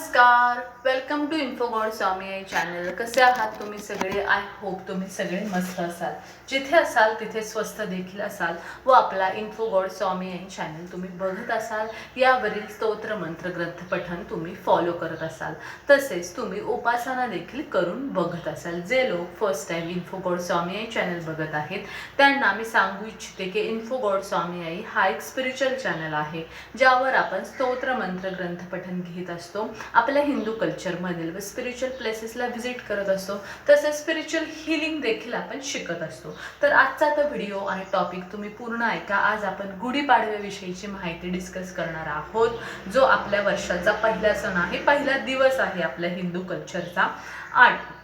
नमस्कार. Welcome to Infogod Swami Aai channel कसे आहात तुम्ही सगळे? आय होप तुम्ही सगळे मस्त असाल. जिथे असाल तिथे स्वस्त देखील असाल व आपला इन्फोगॉड स्वामी आई चॅनल तुम्ही बघत असाल यावरील स्तोत्र मंत्र ग्रंथ पठण तुम्ही फॉलो करत असाल. तसेच तुम्ही उपासना देखील करून बघत असाल. जे लोक first time Infogod Swami Aai channel बघत आहेत त्यांना मी सांगू इच्छिते की इन्फोगॉड स्वामी आई हा एक स्पिरिच्युअल चॅनल आहे ज्यावर आपण स्तोत्र मंत्र ग्रंथ पठण घेत असतो. आपल्या हिंदू कल्चरमधील व स्पिरिच्युअल प्लेसेसला व्हिजिट करत असतो. तसेच स्पिरिच्युअल हिलिंग देखील आपण शिकत असतो. तर आजचा तो व्हिडिओ आणि टॉपिक तुम्ही पूर्ण ऐका. आज आपण गुढीपाडव्याविषयीची माहिती डिस्कस करणार आहोत जो आपल्या वर्षाचा पहिला सण आहे. पहिला दिवस आहे आपल्या हिंदू कल्चरचा आणि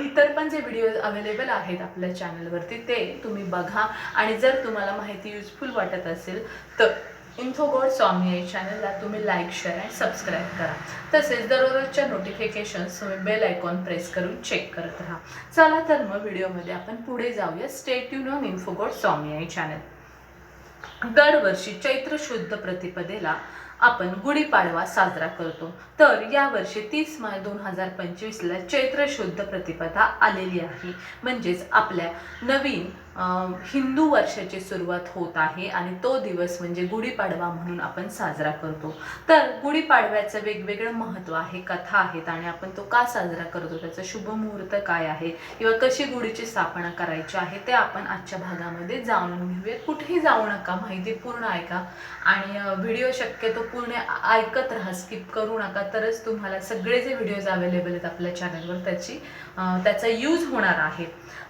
इतर पण जे व्हिडिओ अवेलेबल आहेत आपल्या चॅनलवरती ते तुम्ही बघा. आणि जर तुम्हाला माहिती युजफुल वाटत असेल तर इन्फोगोड स्वामी या चॅनलला तुम्ही लाईक शेअर आणि सबस्क्राईब करा. तसेच दररोजच्या नोटिफिकेशन्स तुम्ही बेल आयकॉन प्रेस करून चेक करत राहा. चला तर मग व्हिडिओमध्ये आपण पुढे जाऊया. स्टेट युन ऑन इन्फोगोड स्वामी या चॅनल दरवर्षी चैत्र शुद्ध प्रतिपदेला आपण गुढीपाडवा साजरा करतो. तर यावर्षी तीस मार्च दोन हजार पंचवीसला चैत्र शुद्ध प्रतिपदा आलेली आहे. म्हणजेच आपल्या नवीन हिंदू वर्षाची सुरुवात होत आहे आणि तो दिवस म्हणजे गुढीपाडवा म्हणून आपण साजरा करतो. तर गुढीपाडव्याचं वेगवेगळं महत्त्व आहे कथा आहेत आणि आपण तो का साजरा करतो त्याचं शुभ मुहूर्त काय आहे किंवा कशी गुढीची स्थापना करायची आहे ते आपण आजच्या भागामध्ये जाणून घेऊया. कुठेही जाऊ नका माहिती पूर्ण ऐका आणि व्हिडिओ शक्यतो पूर्ण ऐकत राहा स्किप करू नका. तरच तुम्हाला सगळे जे व्हिडिओज अवेलेबल आहेत आपल्या चॅनलवर त्याची त्याचा यूज होणार आहे.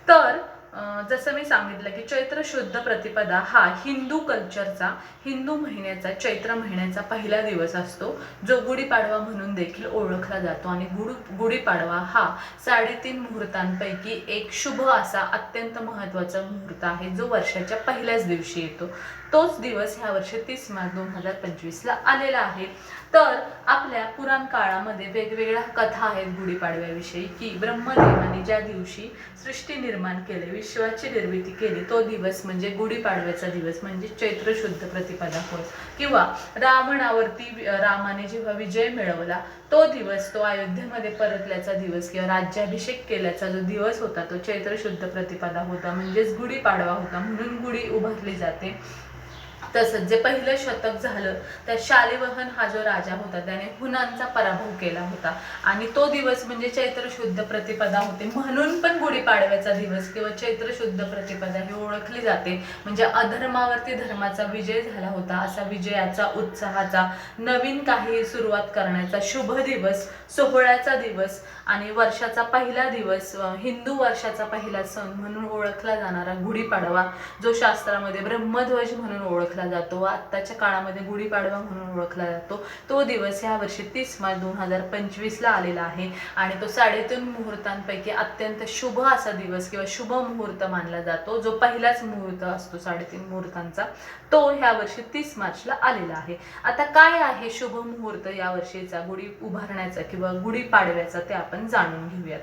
तर जसं मी सांगितलं की चैत्र शुद्ध प्रतिपदा हा हिंदू कल्चरचा हिंदू महिन्याचा चैत्र महिन्याचा पहिला दिवस असतो. जो गुढीपाडवा म्हणून देखील ओळखला जातो आणि गुढी गुढीपाडवा हा साडेतीन मुहूर्तांपैकी एक शुभ असा अत्यंत महत्त्वाचा मुहूर्त आहे जो वर्षाच्या पहिल्याच दिवशी येतो. तोच दिवस ह्या वर्षी तीस मार्च दोन हजार पंचवीसला आलेला आहे. तर आपल्या पुराण काळामध्ये वेगवेगळ्या कथा आहेत गुढीपाडव्याविषयी की ब्रह्मदेवाने ज्या दिवशी सृष्टी निर्माण केली विश्वाची निर्मिती केली तो दिवस म्हणजे गुढीपाडव्याचा दिवस म्हणजे चैत्र शुद्ध प्रतिपदा होय किंवा रावणावरती रामाने जेव्हा विजय मिळवला तो दिवस तो अयोध्येमध्ये परतल्याचा दिवस किंवा राज्याभिषेक केल्याचा जो दिवस होता तो चैत्र शुद्ध प्रतिपदा होता म्हणजेच गुढीपाडवा होता म्हणून गुढी उभारली जाते. तसंच जे पहिलं शतक झालं त्या शालिवाहन हा जो राजा होता त्याने हुनांचा पराभव केला होता. आणि तो दिवस म्हणजे चैत्र शुद्ध प्रतिपदा होते म्हणून पण गुढीपाडव्याचा दिवस किंवा चैत्र शुद्ध प्रतिपदा ही ओळखली जाते. म्हणजे अधर्मावरती धर्माचा विजय झाला होता असा विजयाचा उत्साहाचा नवीन काही सुरुवात करण्याचा शुभ दिवस सोहळ्याचा दिवस आणि वर्षाचा पहिला दिवस हिंदू वर्षाचा पहिला सण म्हणून ओळखला जाणारा गुढीपाडवा जो शास्त्रामध्ये ब्रह्मध्वज म्हणून ओळखला जातो व आत्ताच्या काळामध्ये गुढीपाडवा म्हणून ओळखला जातो तो दिवस ह्या वर्षी तीस मार्च दोन हजार पंचवीसला आलेला आहे आणि तो साडेतीन मुहूर्तांपैकी अत्यंत शुभ असा दिवस किंवा शुभ मुहूर्त मानला जातो जो पहिलाच मुहूर्त असतो साडेतीन मुहूर्तांचा तो ह्या वर्षी तीस मार्चला आलेला आहे. आता काय आहे शुभ मुहूर्त या वर्षीचा गुढी उभारण्याचा किंवा गुढीपाडव्याचा ते आपण आपण जाणून घेऊयात.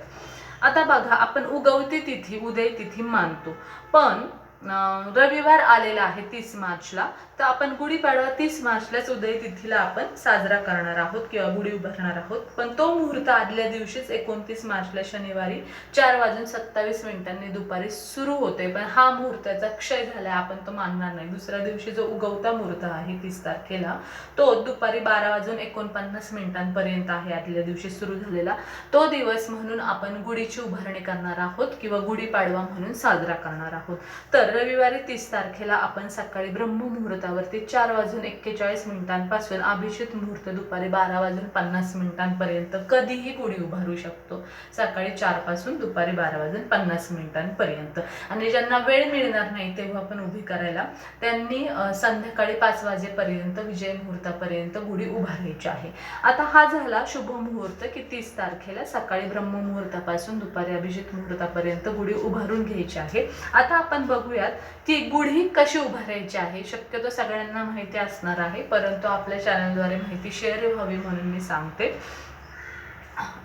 आता बघा आपण उगवती तिथी उदय तिथी मानतो. पण रविवार आलेला आहे तीस मार्चला. तर आपण गुढीपाडवा तीस मार्चलाच उदय तिथीला आपण साजरा करणार आहोत किंवा गुढी उभारणार आहोत. पण तो मुहूर्त आदल्या दिवशीच एकोणतीस मार्चला शनिवारी चार वाजून सत्तावीस मिनिटांनी दुपारी सुरू होते. पण हा मुहूर्ताचा क्षय झालाय आपण तो मानणार नाही. दुसऱ्या दिवशी जो उगवता मुहूर्त आहे तीस तारखेला तो दुपारी बारा वाजून एकोणपन्नास मिनिटांपर्यंत आहे आदल्या दिवशी सुरू झालेला. तो दिवस म्हणून आपण गुढीची उभारणी करणार आहोत किंवा गुढीपाडवा म्हणून साजरा करणार आहोत. तर रविवारी तीस तारखेला आपण सकाळी ब्रह्ममुहूर्तावरती चार वाजून एक्केचाळीस मिनिटांपासून अभिषेक मुहूर्त दुपारी बारा वाजून पन्नास मिनिटांपर्यंत कधीही गुढी उभारू शकतो. सकाळी चारपासून दुपारी बारा वाजून पन्नास मिनिटांपर्यंत. आणि ज्यांना वेळ मिळणार नाही तेव्हा आपण उभी करायला त्यांनी संध्याकाळी पाच वाजेपर्यंत विजय मुहूर्तापर्यंत गुढी उभारायची आहे. आता हा झाला शुभ मुहूर्त की तीस तारखेला सकाळी ब्रह्ममुहूर्तापासून दुपारी अभिजित मुहूर्तापर्यंत गुढी उभारून घ्यायची आहे. आता आपण बघूया बघूयात की गुढी कशी उभारायची आहे. शक्यतो सगळ्यांना माहिती असणार आहे परंतु आपल्या चॅनलद्वारे माहिती शेअर व्हावी म्हणून मी सांगते.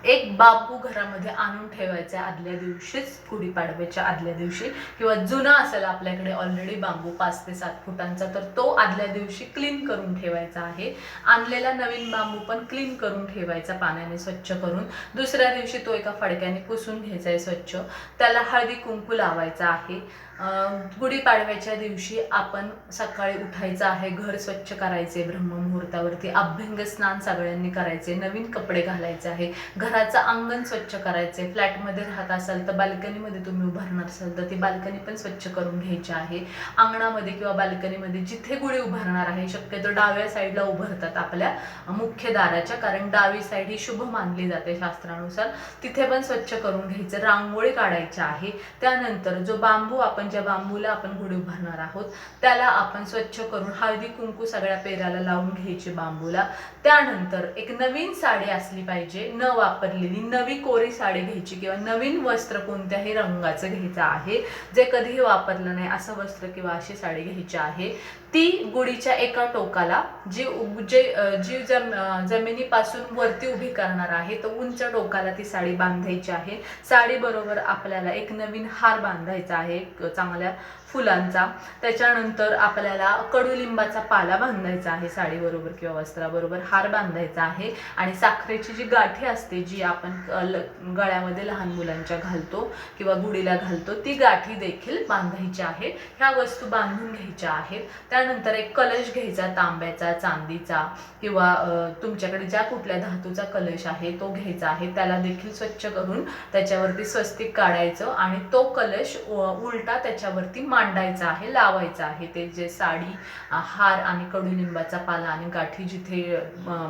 एक बांबू घरामध्ये आणून ठेवायचा आहे आदल्या दिवशीच गुढीपाडव्याच्या आदल्या दिवशी किंवा जुना असेल आपल्याकडे ऑलरेडी बांबू पाच ते सात फुटांचा तर तो आदल्या दिवशी क्लीन करून ठेवायचा आहे. आणलेला नवीन बांबू पण क्लीन करून ठेवायचा पाण्याने स्वच्छ करून. दुसऱ्या दिवशी तो एका फडक्याने पुसून घ्यायचा आहे स्वच्छ. त्याला हळदी कुंकू लावायचा आहे. गुढीपाडव्याच्या दिवशी आपण सकाळी उठायचं आहे घर स्वच्छ करायचे ब्रह्ममुहूर्तावरती. अभ्यंग स्नान सगळ्यांनी करायचे नवीन कपडे घालायचे आहे घराचं अंगण स्वच्छ करायचे फ्लॅटमध्ये राहत असाल तर बाल्कनीमध्ये तुम्ही उभारणार असाल तर ती बाल्कनी पण स्वच्छ करून घ्यायची आहे. अंगणामध्ये किंवा बाल्कनीमध्ये जिथे गुढी उभारणार आहे शक्यतो डाव्या साईडला उभारतात आपल्या मुख्य दाराच्या कारण डावी साईड ही शुभ मानली जाते शास्त्रानुसार. तिथे पण स्वच्छ करून घ्यायचं रांगोळी काढायची आहे. त्यानंतर जो बांबू आपण ज्या बांबूला आपण गुढी उभारणार आहोत त्याला आपण स्वच्छ करून हळदी कुंकू सगळ्या पेराला लावून घ्यायची बांबूला. त्यानंतर एक नवीन साडी असली पाहिजे न वापरलेली नवी कोरी साडी घ्यायची किंवा नवीन वस्त्र कोणत्याही रंगाचं घ्यायचं आहे जे कधीही वापरलं नाही असं वस्त्र किंवा अशी साडी घ्यायची आहे. ती गुढीच्या एका टोकाला जी जे जी जम जमिनीपासून वरती उभी करणार आहे तर उंच टोकाला ती साडी बांधायची आहे. साडी बरोबर आपल्याला एक नवीन हार बांधायचा आहे चांगल्या फुलांचा. त्याच्यानंतर आपल्याला कडुलिंबाचा पाला बांधायचा आहे साडीबरोबर किंवा वस्त्राबरोबर हार बांधायचा आहे आणि साखरेची जी गाठी असते जी आपण ल- गळ्यामध्ये लहान मुलांच्या घालतो किंवा गुढीला घालतो ती गाठी देखील बांधायची आहे. ह्या वस्तू बांधून घ्यायच्या आहेत. त्यानंतर एक कलश घ्यायचा तांब्याचा चांदीचा किंवा तुमच्याकडे ज्या कुठल्या धातूचा कलश आहे तो घ्यायचा आहे. त्याला देखील स्वच्छ करून त्याच्यावरती स्वस्तिक काढायचं आणि तो कलश उलटा त्याच्यावरती मांडायचा आहे लावायचा आहे. ते जे साडी हार आणि कडुलिंबाचा पाला आणि गाठी जिथे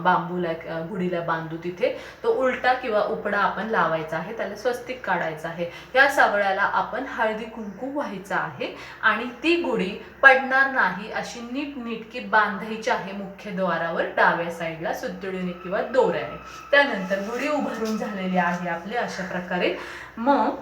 बांबूला गुढीला बांधू तिथे तो उलटा किंवा उपडा आपण लावायचा आहे. त्याला स्वस्तिक काढायचा आहे. या सगळ्याला आपण हळदी कुंकू व्हायचं आहे आणि ती गुढी पडणार नाही अशी नीट नीटकी बांधायची आहे मुख्य द्वारावर डाव्या साईडला सुतळीने किंवा दोऱ्याने. त्यानंतर गुढी उभारून झालेली आहे आपली अशा प्रकारे. मग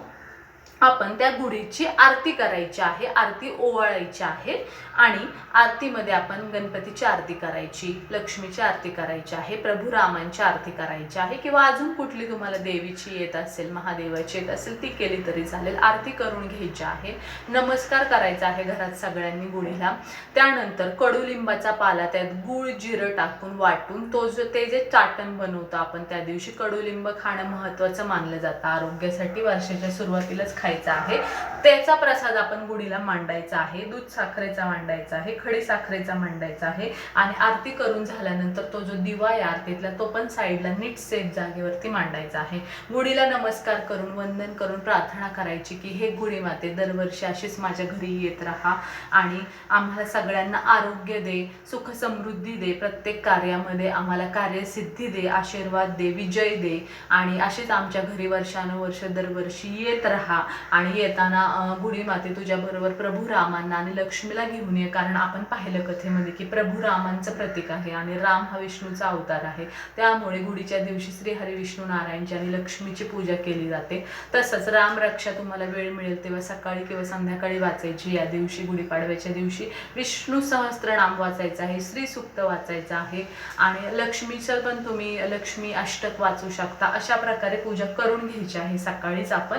आपण त्या गुढीची आरती करायची आहे आरती ओवाळायची आहे आणि आरतीमध्ये आपण गणपतीची आरती करायची लक्ष्मीची आरती करायची आहे प्रभू रामांची आरती करायची आहे किंवा अजून कुठली तुम्हाला देवीची येत असेल महादेवाची येत असेल ती केली तरी चालेल. आरती करून घ्यायची आहे नमस्कार करायचा आहे घरात सगळ्यांनी गुढीला. त्यानंतर कडुलिंबाचा पाला त्यात गुळ जिरं टाकून वाटून तो जो ते जे चाटण बनवतो आपण त्या दिवशी कडुलिंब खाणं महत्त्वाचं मानलं जातं आरोग्यासाठी. वर्षाच्या सुरुवातीलाच खायचा आहे. त्याचा प्रसाद आपण गुढीला मांडायचा आहे दूध साखरेचा मांडायचा आहे खडी साखरेचा मांडायचा आहे आणि आरती करून झाल्यानंतर तो जो दिवा आहे आरतीतला तो पण साईडला नीट सेफ जागेवरती मांडायचा आहे. गुढीला नमस्कार करून वंदन करून प्रार्थना करायची की हे गुढी माते दरवर्षी अशीच माझ्या घरी येत राहा आणि आम्हाला सगळ्यांना आरोग्य दे सुख समृद्धी दे प्रत्येक कार्यामध्ये आम्हाला कार्यसिद्धी दे आशीर्वाद दे विजय दे आणि असेच आमच्या घरी वर्षानुवर्ष दरवर्षी येत राहा. आणि येताना अं, गुढी माते प्रभू रामांना आणि लक्ष्मीला घेऊन ये. कारण आपण पाहिलं कथेमध्ये की प्रभू रामांचं प्रतीक आहे आणि राम हा विष्णूचा अवतार आहे. त्यामुळे गुढीच्या दिवशी श्री हरी विष्णू नारायणची आणि लक्ष्मीची पूजा केली जाते. तसंच राम रक्षा तुम्हाला वेळ मिळेल तेव्हा सकाळी किंवा संध्याकाळी वाचायची. या दिवशी गुढीपाडव्याच्या दिवशी विष्णू सहस्त्रनाम वाचायचं आहे श्री सुक्त वाचायचं आहे. आणि लक्ष्मीचं पण तुम्ही लक्ष्मी अष्टक वाचू शकता. अशा प्रकारे पूजा करून घ्यायची आहे. सकाळीच आपण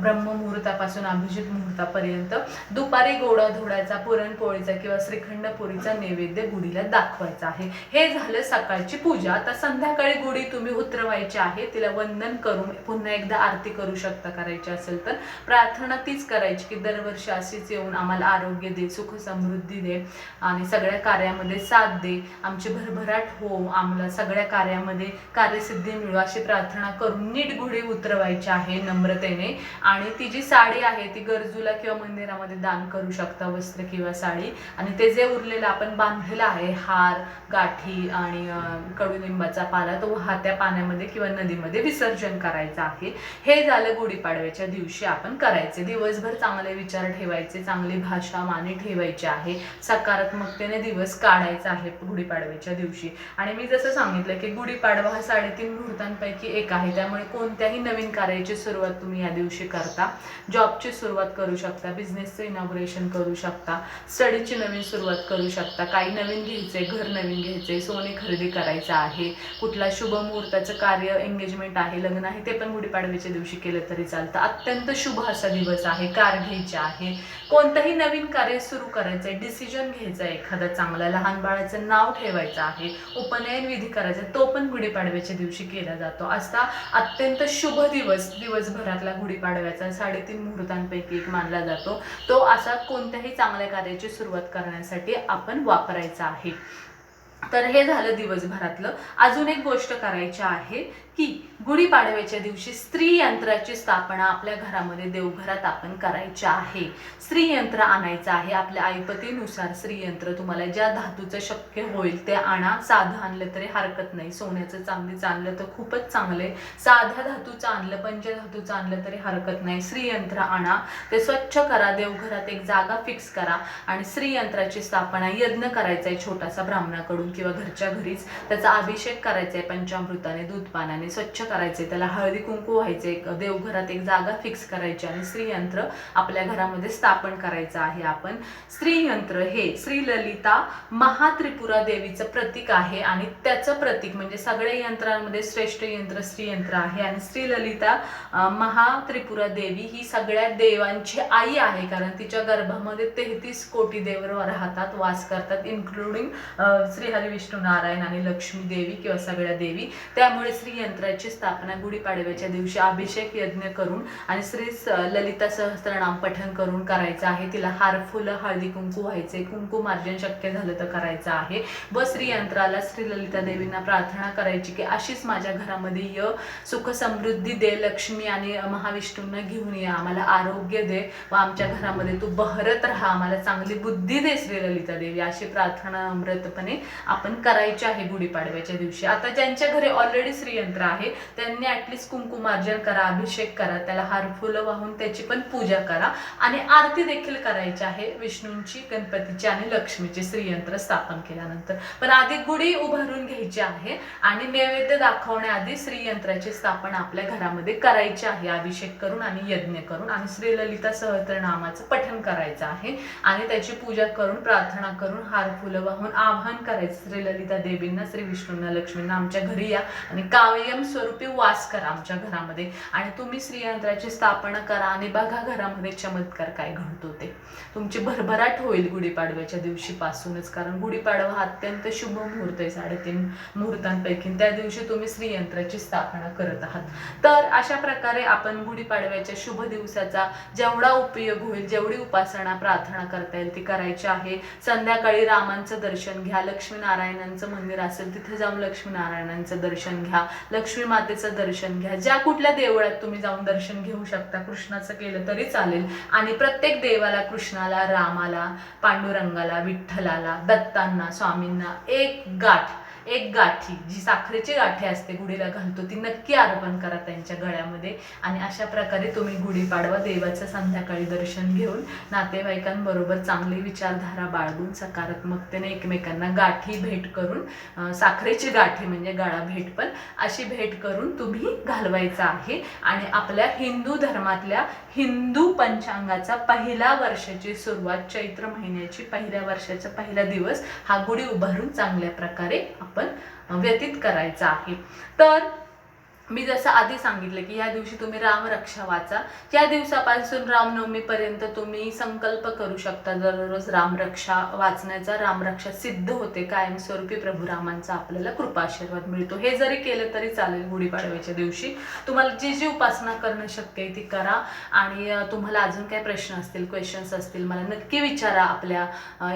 ब्रह्ममुहूर्तापासून अभिजित मुहूर्तापर्यंत दुपारी गोडा धोडाचा पुरणपोळीचा किंवा श्रीखंड पुरीचा नैवेद्य गुढीला दाखवायचा आहे. हे झालं सकाळची पूजा. आता संध्याकाळी गुढी तुम्ही उतरवायची आहे तिला वंदन करून पुन्हा एकदा आरती करू शकता करायची असेल तर. प्रार्थना तीच करायची की दरवर्षी अशीच येऊन आम्हाला आरोग्य दे सुख समृद्धी दे आणि सगळ्या कार्यामध्ये साथ दे. आमची भरभराट हो आम्हाला सगळ्या कार्यामध्ये कार्यसिद्धी मिळू अशी प्रार्थना करून नीट गुढी उतरवायची आहे नम्रतेने. आणि ती जी साडी आहे ती गरजूला किंवा मंदिरामध्ये दान करू शकता वस्त्र किंवा साडी. आणि ते जे उरलेलं आपण बांधलेलं आहे हार गाठी आणि कडुलिंबाचा पाला तो वाहत्या पाण्यामध्ये किंवा नदीमध्ये विसर्जन करायचं आहे. हे झालं गुढीपाडव्याच्या दिवशी आपण करायचे. दिवसभर चांगले विचार ठेवायचे चांगली भाषा माने ठेवायची आहे. सकारात्मकतेने दिवस काढायचा आहे गुढीपाडव्याच्या दिवशी. आणि मी जसं सांगितलं की गुढीपाडवा हा साडेतीन मुहूर्तांपैकी एक आहे. त्यामुळे कोणत्याही नवीन कार्याची सुरुवात तुम्ही या दिवशी करा. करता. जॉबची सुरुवात करू शकता बिझनेसचं इनॉग्रेशन करू शकता स्टडीची नवीन सुरुवात करू शकता. काही नवीन घ्यायचे घर नवीन घ्यायचे सोने खरेदी करायचं आहे कुठला शुभ मुहूर्ताचं कार्य एंगेजमेंट आहे लग्न आहे ते पण गुढीपाडव्याच्या दिवशी केलं तरी चालतं. अत्यंत शुभ असा दिवस आहे कार घ्यायची आहे. कोणतंही नवीन कार्य सुरू करायचं आहे डिसिजन घ्यायचा आहे एखादा चांगला लहान बाळाचं नाव ठेवायचं आहे उपनयन विधी करायचा तो पण गुढीपाडव्याच्या दिवशी केला जातो. असा अत्यंत शुभ दिवस दिवसभरातला गुढीपाडव्याचा साडेतीन मुहूर्तांपैकी एक मानला जातो. तो असा कोणत्याही चांगल्या कार्याची सुरुवात करण्यासाठी आपण वापरायचा आहे. तर हे झालं दिवसभरातलं. अजून एक गोष्ट करायची आहे की गुढीपाडव्याच्या दिवशी स्त्री यंत्राची स्थापना आपल्या घरामध्ये देवघरात आपण करायची आहे. स्त्री यंत्र आणायचं आहे. आपल्या ऐपतीनुसार स्त्री यंत्र तुम्हाला ज्या धातूचं शक्य होईल ते आणा. साधं आणलं तरी हरकत नाही. सोन्याचं चांदीचं आणलं तर खूपच चांगलं आहे. साध्या धातूचं आणलं पंचधातूचं आणलं तरी हरकत नाही. स्त्री यंत्र आणा. ते स्वच्छ करा. देवघरात एक जागा फिक्स करा. आणि स्त्री यंत्राची स्थापना यज्ञ करायचा आहे छोटासा ब्राह्मणाकडून किंवा घरच्या घरीच. त्याचा अभिषेक करायचा आहे पंचामृताने दूध पाण्याने स्वच्छ करायचे त्याला हळदी कुंकू व्हायचे देवघरात एक जागा फिक्स करायची आणि स्त्रीयंत्र आपल्या घरामध्ये स्थापन करायचं आहे आपण. स्त्रीयंत्र हे श्री ललिता महात्रिपुरा देवीचं प्रतीक आहे आणि त्याचं प्रतीक म्हणजे सगळ्या यंत्रांमध्ये श्रेष्ठ यंत्र स्त्रीयंत्र आहे आणि श्री ललिता महात्रिपुरा देवी ही सगळ्या देवांची आई आहे कारण तिच्या गर्भामध्ये तेहतीस कोटी देव राहतात वास करतात इन्क्लुडिंग श्री हरी विष्णू नारायण आणि लक्ष्मी देवी किंवा सगळ्या देवी. त्यामुळे श्री यंत्राची स्थापना गुढीपाडव्याच्या दिवशी अभिषेक यज्ञ करून आणि श्री ललिता सहस्त्रनाम पठण करून करायचं आहे. तिला हार फुलं हळदी कुंकू व्हायचे. कुंकू मार्जन शक्य झालं तर करायचं आहे. व श्री यंत्राला श्री ललिता देवींना प्रार्थना करायची की अशीच माझ्या घरामध्ये य सुख समृद्धी दे लक्ष्मी आणि महाविष्णूंना घेऊन ये. आम्हाला आरोग्य दे व आमच्या घरामध्ये तू बहरत राहा. आम्हाला चांगली बुद्धी दे श्री ललिता देवी. अशी प्रार्थना अमृतपणे आपण करायची आहे गुढीपाडव्याच्या दिवशी. आता ज्यांच्या घरी ऑलरेडी श्रीयंत्र आहे. त्यांनी ऍटलिस्ट कुंकुमार्जन करा अभिषेक करा त्याला हार फुलं वाहून त्याची पण पूजा करा. आणि आरती देखील करायची आहे विष्णूंची गणपतीची आणि लक्ष्मीची श्रीयंत्र स्थापन केल्यानंतर. पण आधी गुढी उभारून घ्यायची आहे आणि नैवेद्य दाखवण्याआधी श्रीयंत्राची स्थापना आपल्या घरामध्ये करायची आहे. अभिषेक करून आणि यज्ञ करून आणि श्रीललिता ललिता सहस्त्रनामाचं पठन करायचं आहे. आणि त्याची पूजा करून प्रार्थना करून हार फुलं वाहून आवाहन करायचं. श्रीललिता देवींना श्री विष्णूंना लक्ष्मींना आमच्या घरी या आणि काव्य कायमस्वरूपी वास करा आमच्या घरामध्ये. आणि तुम्ही श्रीयंत्राची स्थापना करा आणि बघा घरामध्ये चमत्कार काय घडतो ते. तुमची भरभराट होईल गुढीपाडव्याच्या दिवशीपासूनच कारण गुढीपाडवा हा अत्यंत शुभ मुहूर्त आहे साडेतीन मुहूर्तांपैकी त्या दिवशी तुम्ही श्रीयंत्राची स्थापना करत आहात. तर अशा प्रकारे आपण गुढीपाडव्याच्या शुभ दिवसाचा जेवढा उपयोग होईल जेवढी उपासना प्रार्थना करता येईल ती करायची आहे. संध्याकाळी रामांचं दर्शन घ्या लक्ष्मीनारायणांचं मंदिर असेल तिथे जाऊन लक्ष्मीनारायणांचं दर्शन घ्या. लक्ष्मी मातेचं दर्शन घ्या. ज्या कुठल्या देवळात तुम्ही जाऊन दर्शन घेऊ शकता कृष्णाचं केलं तरी चालेल. आणि प्रत्येक देवाला कृष्णाला रामाला पांडुरंगाला विठ्ठलाला दत्तांना स्वामींना एक गाठ एक गाठी जी साखरेची गाठी असते गुढीला घालतो ती नक्की अर्पण करा त्यांच्या गळ्यामध्ये. आणि अशा प्रकारे तुम्ही गुढीपाडवा देवाचं संध्याकाळी दर्शन घेऊन नातेवाईकांबरोबर चांगली विचारधारा बाळगून सकारात्मकतेने एकमेकांना गाठी भेट करून साखरेची गाठी म्हणजे गळा भेट पण अशी भेट करून तुम्ही घालवायचा आहे. आणि आपल्या हिंदू धर्मातल्या हिंदू पंचांगाचा पहिल्या वर्षाची सुरुवात चैत्र महिन्याची पहिल्या वर्षाचा पहिला दिवस हा गुढी उभारून चांगल्या प्रकारे आपण व्यतीत करायचा आहे. तर मी जसं आधी सांगितलं की या दिवशी तुम्ही रामरक्षा वाचा. या दिवसापासून रामनवमीपर्यंत तुम्ही संकल्प करू शकता. दररोज रामरक्षा वाचण्याचा रामरक्षा सिद्ध होते. कायमस्वरूपी प्रभू रामांचा आपल्याला कृपाशीर्वाद मिळतो. हे जरी केलं तरी चालेल गुढीपाडव्याच्या दिवशी. तुम्हाला जी जी उपासना करणं शक्य आहे ती करा. आणि तुम्हाला अजून काही प्रश्न असतील क्वेश्चन्स असतील मला नक्की विचारा आपल्या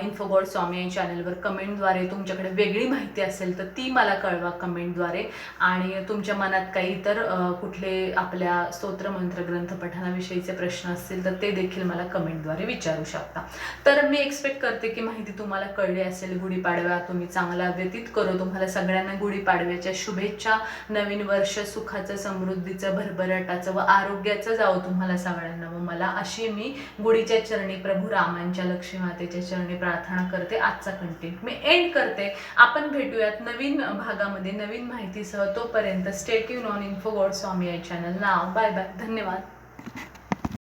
इन्फोगॉड स्वामी या चॅनलवर कमेंटद्वारे तुमच्याकडे वेगळी माहिती असेल तर ती मला कळवा कमेंटद्वारे आणि तुमच्या मनात काही इतर कुठले आपल्या स्तोत्र मंत्र ग्रंथ पठणाविषयीचे प्रश्न असतील तर ते देखील मला कमेंटद्वारे विचारू शकता. तर मी एक्सपेक्ट करते की माहिती तुम्हाला कळली असेल गुढीपाडव्या तुम्ही चांगला व्यतीत करो. तुम्हाला सगळ्यांना गुढीपाडव्याच्या शुभेच्छा नवीन वर्ष सुखाचं समृद्धीचं भरभराटाचं व आरोग्याचं जावं तुम्हाला सगळ्यांना व मला अशी मी गुढीच्या चरणी प्रभू रामांच्या लक्ष्मी मातेच्या चरणी प्रार्थना करते. आजचा कंटेंट मी एंड करते. आपण भेटूयात नवीन भागामध्ये नवीन माहितीसह तोपर्यंत stay युन on Infogod Swami Aai channel now bye bye धन्यवाद